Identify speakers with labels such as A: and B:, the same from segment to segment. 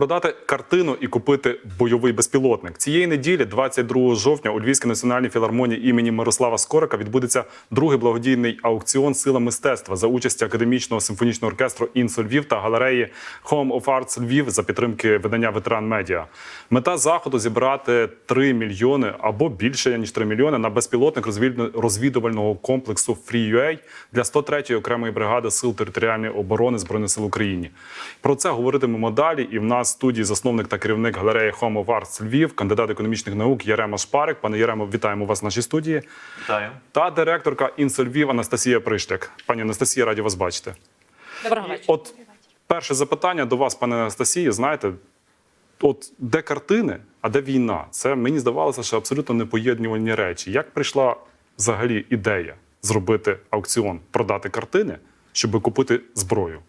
A: Продати картину і купити бойовий безпілотник цієї неділі, 22 жовтня, у Львівській національній філармонії імені Мирослава Скорика відбудеться другий благодійний аукціон Сила мистецтва за участі академічного симфонічного оркестру «Інсо Львів та галереї Home of Arts Львів за підтримки видання Ветеран Медіа. Мета заходу зібрати 3 мільйони або більше ніж 3 мільйони на безпілотник розвідувального комплексу FreeUA для 103-ї окремої бригади сил територіальної оборони збройних сил України. Про це говоритимемо далі. І в нас в студії засновник та керівник галереї Home of Arts Львів, кандидат економічних наук Ярема Шпарик. Пане Яремо, вітаємо вас в нашій студії.
B: Вітаю.
A: Та директорка «Інсо Львів Анастасія Пришляк. Пані Анастасія, раді вас бачити.
C: Доброго вечора.
A: От перше запитання до вас, пане Анастасії. Знаєте, от де картини, а де війна? Це мені здавалося, що абсолютно непоєднувальні речі. Як прийшла взагалі ідея зробити аукціон, продати картини, щоб купити зброю?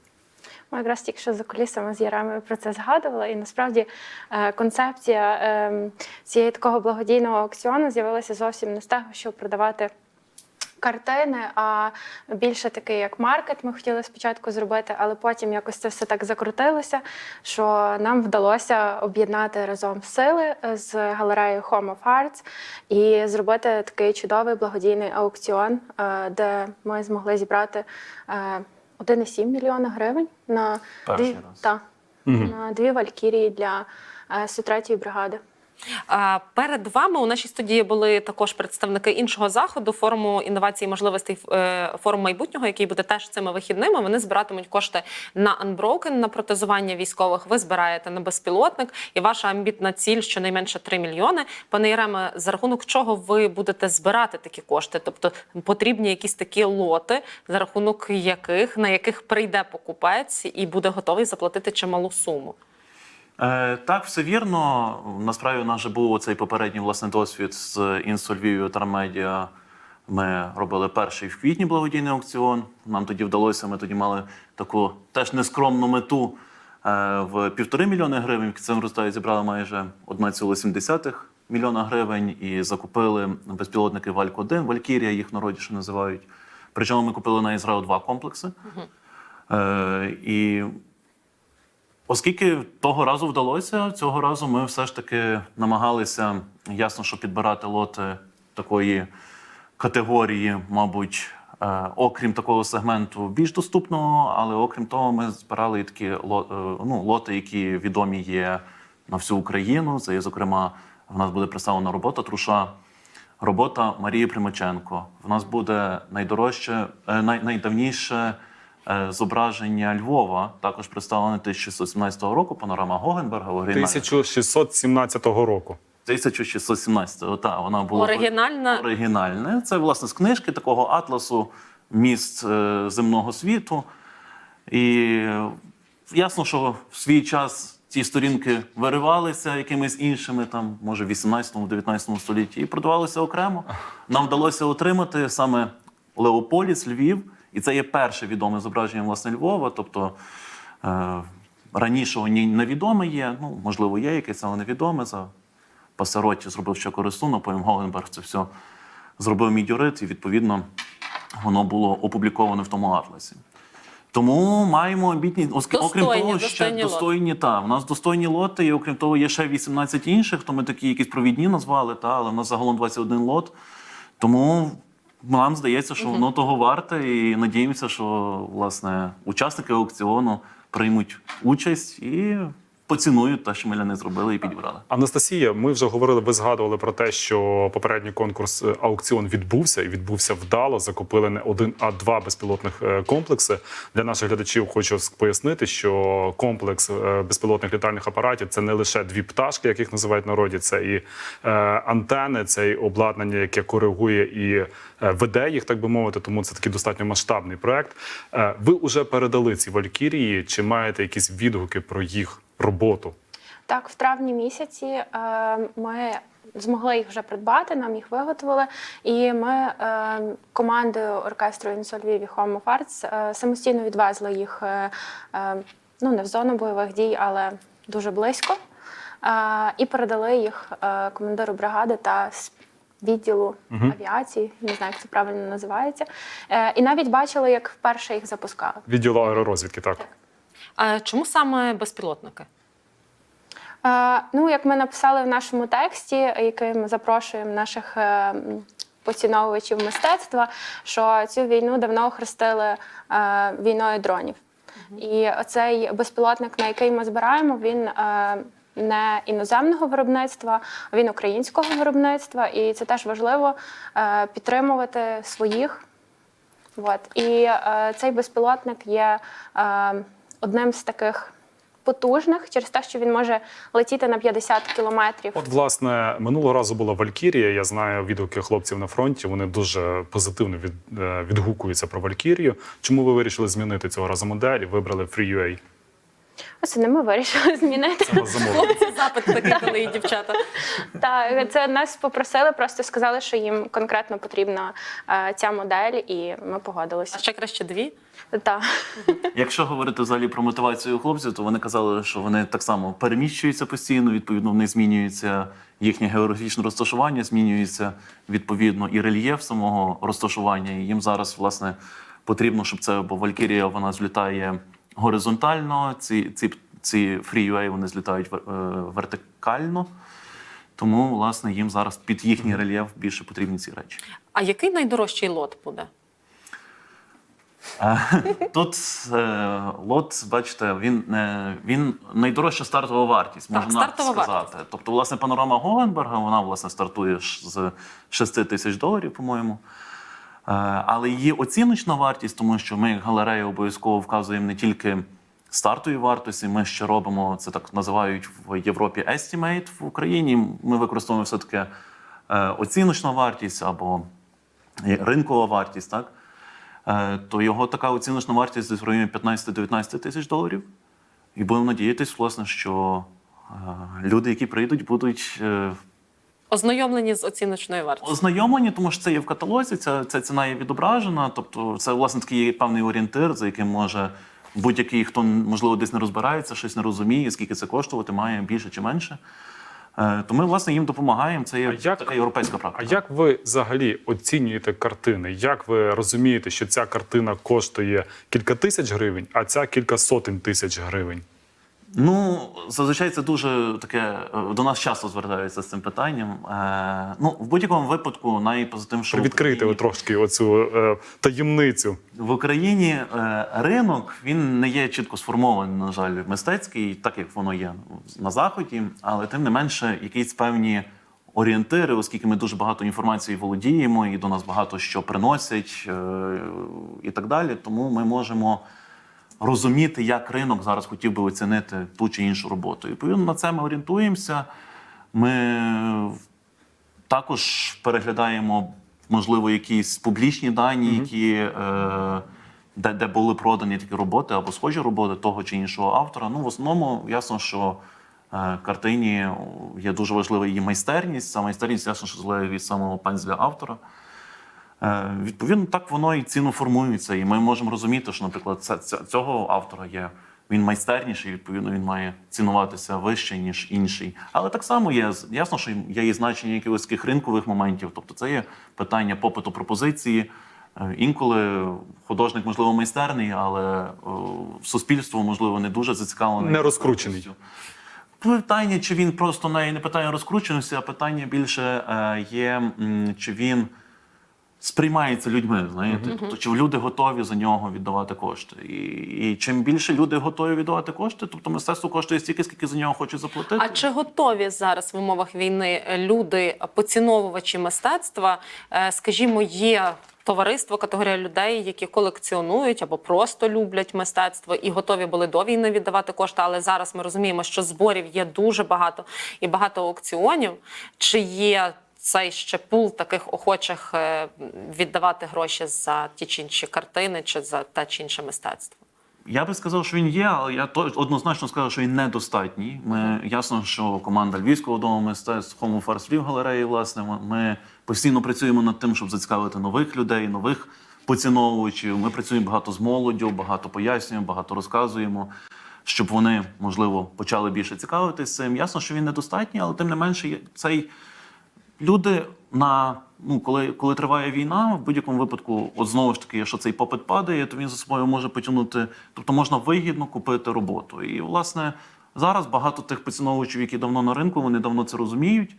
D: Ми якраз тільки що за кулісами з Яремою про це згадували. І насправді е, концепція е, цієї такого благодійного аукціону з'явилася зовсім не з того, щоб продавати. Картини, а більше такий як маркет ми хотіли спочатку зробити, але потім якось це все так закрутилося, що нам вдалося об'єднати разом сили з галереєю Home of Arts і зробити такий чудовий благодійний аукціон, е, де ми змогли зібрати е, 1,7 мільйона гривень на
B: Перший
D: дві,
B: раз.
D: та, на дві валькірії для е, 103-ї бригади.
C: Перед вами у нашій студії були також представники іншого заходу, форуму інновацій і можливостей е, форум майбутнього, який буде теж цими вихідними. Вони збиратимуть кошти на Unbroken, на протезування військових. Ви збираєте на безпілотник, і ваша амбітна ціль щонайменше 3 мільйони. Пане Єреме, за рахунок чого ви будете збирати такі кошти? Тобто потрібні якісь такі лоти, за рахунок яких на яких прийде покупець і буде готовий заплатити чималу суму.
B: Е, так, все вірно. Насправді у нас вже був цей попередній власне досвід з Інсо Львів і Тармедіа. Ми робили перший в квітні благодійний аукціон. Нам тоді вдалося, ми тоді мали таку теж нескромну мету е, в півтори мільйони гривень. В кінцевому результаті зібрали майже 1,7 мільйона гривень і закупили безпілотники Вальк-1, Валькірія їх народі ще називають. Причому ми купили на Ізраїл два комплекси. Е, і Оскільки того разу вдалося, цього разу ми все ж таки намагалися ясно, що підбирати лоти такої категорії, мабуть, е, окрім такого сегменту більш доступного, але окрім того, ми збирали і такі е, ну, лоти, які відомі є на всю Україну. Це є, зокрема, в нас буде представлена робота Труша. Робота Марії Примаченко. В нас буде найдорожче, е, най, найдавніше зображення Львова, також представлене 1617 року, панорама Гогенберга. оригінальна.
A: 1617 року.
B: 1617-го, так, вона була
C: Оригінальна.
B: оригінальне. Це власне з книжки такого атласу міст е, земного світу. І е, ясно, що в свій час ці сторінки виривалися якимись іншими, там, може, в 18-19 столітті, і продавалися окремо. Нам вдалося отримати саме Леополіс, Львів, і це є перше відоме зображення власне Львова. Тобто е, раніше воно невідоме є, ну, можливо, є якесь, але невідоме. За Пасаротті зробив ще користунок, потім Голенберг це все зробив мідіорит, і відповідно воно було опубліковане в тому атласі. Тому маємо амбітні, оск- окрім
C: Достойні,
B: того, ще
C: достойні лоти.
B: достойні та в нас достойні лоти, і окрім того, є ще 18 інших, то ми такі якісь провідні назвали, та але в нас загалом 21 лот. Тому нам здається, що воно того варте, і надіємося, що власне учасники аукціону приймуть участь і поцінують те, що ми для них зробили і підібрали.
A: Анастасія, ми вже говорили, ви згадували про те, що попередній конкурс е, аукціон відбувся і відбувся вдало. Закупили не один, а два безпілотних е, комплекси. Для наших глядачів хочу пояснити, що комплекс е, безпілотних літальних апаратів це не лише дві пташки, яких називають народі, це і антени, це і обладнання, яке коригує і веде їх, так би мовити. Тому це такий достатньо масштабний проект. Ви вже передали ці валькірії. Чи маєте якісь відгуки про їх роботу?
D: Так, в травні місяці е, ми змогли їх вже придбати, нам їх виготовили. І ми е, командою оркестру Інсольвів і Home of Arts е, самостійно відвезли їх ну, не в зону бойових дій, але дуже близько. Е, і передали їх е, командиру бригади та відділу авіації, не знаю, як це правильно називається. Е, і навіть бачили, як вперше їх запускали.
A: Відділу аеророзвідки, так.
C: А чому саме безпілотники?
D: Ну, як ми написали в нашому тексті, який ми запрошуємо наших е, поціновувачів мистецтва, що цю війну давно охрестили е, війною дронів. І оцей безпілотник, на який ми збираємо, він е, не іноземного виробництва, а він українського виробництва. І це теж важливо підтримувати своїх. От. І е, цей безпілотник є е, одним з таких потужних через те, що він може летіти на 50 кілометрів.
A: От, власне, минулого разу була Валькірія. Я знаю відгуки хлопців на фронті. Вони дуже позитивно від, е, відгукуються про Валькірію. Чому ви вирішили змінити цього разу модель і вибрали FreeUA?
D: Ось не ми вирішили змінити.
C: Хлопці запит такий, коли і дівчата.
D: Так, це нас попросили, просто сказали, що їм конкретно потрібна е, ця модель, і ми погодилися.
C: А ще краще дві.
D: Так.
B: Якщо говорити взагалі про мотивацію хлопців, то вони казали, що вони так само переміщуються постійно, відповідно, в них змінюється їхнє географічне розташування, змінюється відповідно і рельєф самого розташування. І їм зараз, власне, потрібно, щоб це, бо Валькірія вона злітає горизонтально, ці, ці, ці FreeUA вони злітають е, вертикально. Тому, власне, їм зараз під їхній рельєф більше потрібні ці речі.
C: А який найдорожчий лот буде?
B: Е, Тут е, лот, бачите, він, е, він найдорожча стартова вартість,
C: Так,
B: можна
C: стартова
B: сказати. Тобто, власне, панорама Голенберга, вона власне стартує з 6 тисяч доларів, по-моєму. Е, Але її оціночна вартість, тому що ми, як обов'язково вказуємо не тільки стартові вартості, ми ще робимо це так називають в Європі estimate в Україні. Ми використовуємо все таки оціночна вартість або ринкова вартість, так? Е, то його така оціночна вартість десь в районі 15-19 тисяч доларів. І будемо надіятися, власне, що е, люди, які прийдуть, будуть е,
C: Ознайомлені з оціночною вартістю.
B: ознайомлені, тому що це є в каталозі, ця, ця ціна є відображена. Тобто, це власне такий є певний орієнтир, за яким може будь-який, хто можливо десь не розбирається, щось не розуміє, скільки це коштувати, має більше чи менше. Е, То ми, власне, їм допомагаємо. Це є
A: А як-
B: така європейська
A: А як ви взагалі оцінюєте картини? Як ви розумієте, що ця картина коштує кілька тисяч гривень, а ця кілька сотень тисяч гривень?
B: Ну, зазвичай це дуже таке. е, До нас часто звертаються з цим питанням. Е, ну, в будь-якому випадку, найпозитивніше, що в
A: Відкрийте ви
B: Україні-
A: трошки оцю е, таємницю.
B: В Україні е, ринок він не є чітко сформований, на жаль, мистецький, так як воно є на заході, але тим не менше, якісь певні орієнтири, оскільки ми дуже багато інформації володіємо, і до нас багато що приносять е, і так далі. Тому ми можемо розуміти, як ринок зараз хотів би оцінити ту чи іншу роботу. І відповідно на це ми орієнтуємося. Ми також переглядаємо, можливо, якісь публічні дані, які, е, де, де були продані такі роботи або схожі роботи того чи іншого автора. Ну, в основному, ясно, що е, картині є дуже важлива її майстерність. Ця майстерність, ясно, що залежить від самого пензля автора. Е, Відповідно, так воно і ціну формується. І ми можемо розуміти, що, наприклад, цього автора є. Він майстерніший, відповідно, він має цінуватися вище, ніж інший. Але так само є ясно, що є і значення якихось ринкових моментів. Тобто, це є питання попиту пропозиції. Е, Інколи художник, можливо, майстерний, але е, суспільство, можливо, не дуже зацікавлене.
A: Не розкручений.
B: Питання, чи він просто не, питання розкрученості, а питання більше є, чи він сприймається людьми. Знаєте, тобто, чи люди готові за нього віддавати кошти. І, і чим більше люди готові віддавати кошти, тобто мистецтво коштує стільки, скільки за нього хочуть заплатити.
C: А чи готові зараз в умовах війни е, люди, поціновувачі мистецтва, е, скажімо, є товариство, категорія людей, які колекціонують або просто люблять мистецтво і готові були до війни віддавати кошти, але зараз ми розуміємо, що зборів є дуже багато і багато аукціонів. Чи є цей ще пул таких охочих е, віддавати гроші за ті чи інші картини, чи за те чи інше мистецтво?
B: Я би сказав, що він є, але я однозначно скажу, що він недостатній. Ми ясно, що команда Львівського дому мистецтв Homo Fars Львів галереї, власне, ми постійно працюємо над тим, щоб зацікавити нових людей, нових поціновувачів. Ми працюємо багато з молоддю, багато пояснюємо, багато розказуємо, щоб вони, можливо, почали більше цікавитися цим. Ясно, що він недостатній, але тим не менше, цей люди на ну, коли, коли триває війна, в будь-якому випадку, от знову ж таки, якщо цей попит падає, то він за собою може потягнути. Тобто можна вигідно купити роботу. І власне Зараз багато тих поціновувачів, які давно на ринку, вони давно це розуміють.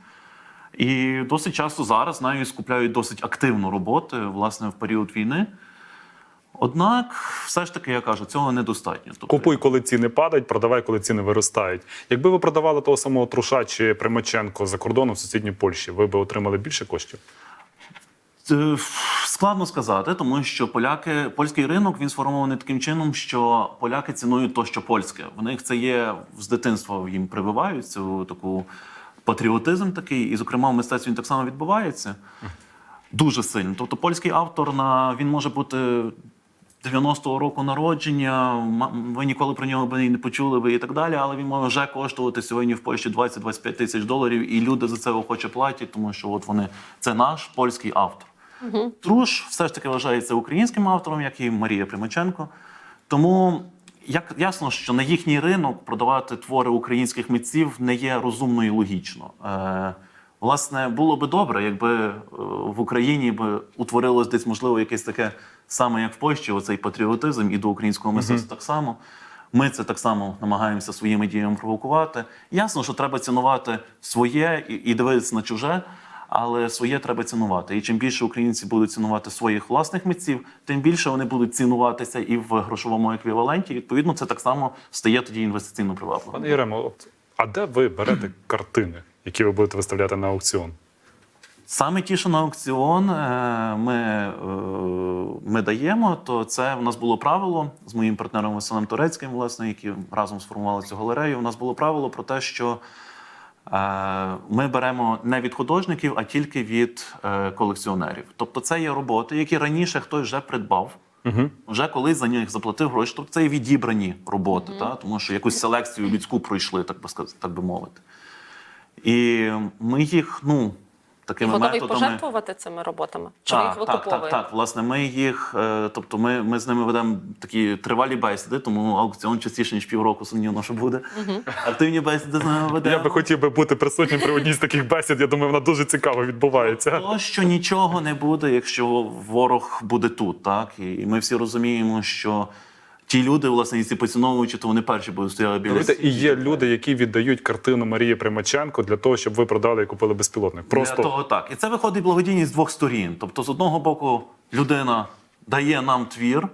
B: І досить часто зараз навіть скупляють досить активно роботи, власне, в період війни. Однак, все ж таки, я кажу, цього недостатньо. Тобто,
A: Купуй, коли ціни падають, продавай, коли ціни виростають. Якби ви продавали того самого Труша чи Примаченко за кордоном в сусідній Польщі, ви би отримали більше коштів?
B: Е, Складно сказати, тому що поляки, польський ринок він сформований таким чином, що поляки цінують то, що польське. В них це є з дитинства їм прививають цю таку патріотизм такий, і, зокрема, в мистецтві він так само відбувається дуже сильно. Тобто, польський автор на він може бути 90-го року народження, ви ніколи про нього не почули би і так далі, але він може вже коштувати сьогодні в Польщі 20-25 тисяч доларів, і люди за це охоче платять, тому що от вони це наш польський автор. Труш все ж таки вважається українським автором, як і Марія Примаченко. Тому як ясно, що на їхній ринок продавати твори українських митців не є розумно і логічно. Е, власне, було би добре, якби е, в Україні би утворилось десь, можливо, якесь таке саме, як в Польщі, оцей патріотизм і до українського мистецтва так само. Ми це так само намагаємося своїми діями провокувати. Ясно, що треба цінувати своє і, дивитися на чуже, але своє треба цінувати. І чим більше українці будуть цінувати своїх власних митців, тим більше вони будуть цінуватися і в грошовому еквіваленті. Відповідно, це так само стає тоді інвестиційно привабливим.
A: Пане Єремо, а де ви берете картини, які ви будете виставляти на аукціон?
B: Саме ті, що на аукціон е, ми, е, ми даємо, то це в нас було правило з моїм партнером Василем Турецьким, власне, які разом сформували цю галерею. У нас було правило про те, що е, ми беремо не від художників, а тільки від колекціонерів. Тобто, це є роботи, які раніше хтось вже придбав.
A: Угу.
B: Вже колись за них заплатив гроші. Тобто це є відібрані роботи, та? тому що якусь селекцію людську пройшли, так би сказати, так би мовити. І ми їх, ну, такими
C: готовий
B: методами.
C: пожертвувати цими роботами? Чи ви їх
B: Так, так, так. Власне, ми їх, е, тобто ми, ми з ними ведемо такі тривалі бесіди, тому аукціон частіше, ніж півроку сумнівно, що буде. Активні бесіди з ними ведемо.
A: Я би хотів би бути присутнім при одній з таких бесід. Я думаю, вона дуже цікаво відбувається.
B: То, що нічого не буде, якщо ворог буде тут, так? І ми всі розуміємо, що ті люди, власне, і ці поціновувачі, то вони перші будуть стояли біля
A: Розумієте, і є люди, які віддають картину Марії Примаченко для того, щоб ви продали і купили безпілотник. Просто
B: Для того так. І це виходить благодійність з двох сторін. Тобто, з одного боку, людина дає нам твір,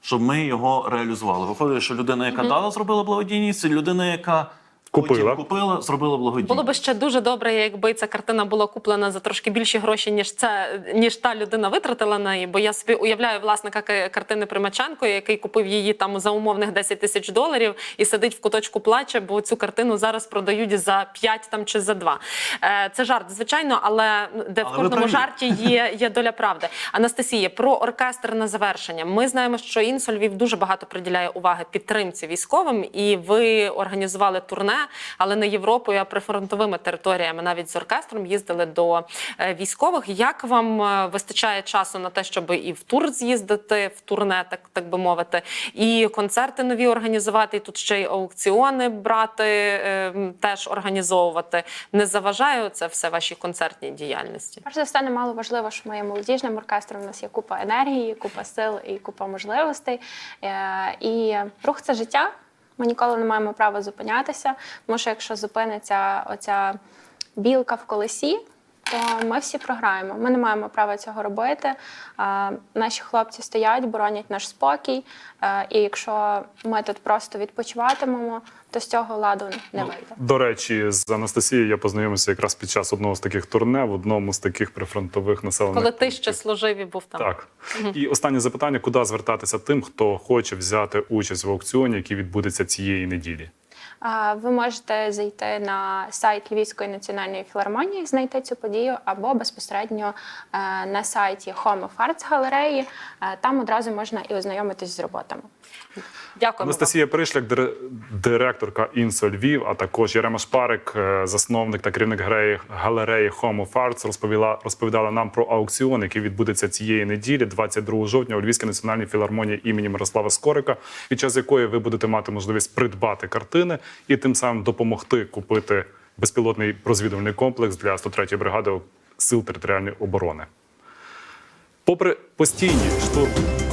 B: щоб ми його реалізували. Виходить, що людина, яка дала, зробила благодійність, і людина, яка
A: Купила.
B: потім купила, зробила благодійність.
C: Було би ще дуже добре, якби ця картина була куплена за трошки більші гроші, ніж це ніж та людина витратила на неї. Бо я собі уявляю власника картини Примаченко, який купив її там за умовних 10 тисяч доларів і сидить в куточку плаче, бо цю картину зараз продають за 5 там чи за 2. Е, Це жарт, звичайно, але де в
B: Але ви
C: кожному жарті є, є доля правди. Анастасія, про оркестр на завершення. Ми знаємо, що Інсо Львів дуже багато приділяє уваги підтримці військовим, і ви організували турне, але не Європою, а прифронтовими територіями. Навіть з оркестром їздили до е, військових. Як вам е, вистачає часу на те, щоб і в тур з'їздити, в турне, так, так би мовити, і концерти нові організувати, і тут ще й аукціони брати, е, теж організовувати? Не заважає це все вашій концертній діяльності?
D: Перш за все, немало важливо, що ми є молодіжним оркестром. У нас є купа енергії, купа сил і купа можливостей. І рух це життя. Ми ніколи не маємо права зупинятися, тому що якщо зупиниться оця білка в колесі. То ми всі програємо. Ми не маємо права цього робити. Е, Наші хлопці стоять, боронять наш спокій. Е, І якщо ми тут просто відпочиватимемо, то з цього ладу не вийде.
A: До речі, з Анастасією я познайомився якраз під час одного з таких турне в одному з таких прифронтових населених
C: Коли ти ще служив і був там.
A: Так. І останнє запитання: куди звертатися тим, хто хоче взяти участь в аукціоні, який відбудеться цієї неділі?
D: А, Ви можете зайти на сайт Львівської національної філармонії, знайти цю подію, або безпосередньо е, на сайті Home of Arts галереї. Е, Там одразу можна і ознайомитись з роботами.
C: Дякую.
A: Анастасія Пришляк, дир- директорка Інсо Львів, а також Ярема Шпарик, е, засновник та керівник галереї, галереї Home of Arts, розповіла, розповідала нам про аукціон, який відбудеться цієї неділі, 22 жовтня, у Львівській національній філармонії імені Мирослава Скорика, під час якої ви будете мати можливість придбати картини і тим самим допомогти купити безпілотний розвідувальний комплекс для 103-ї бригади сил територіальної оборони. Попри постійні штурми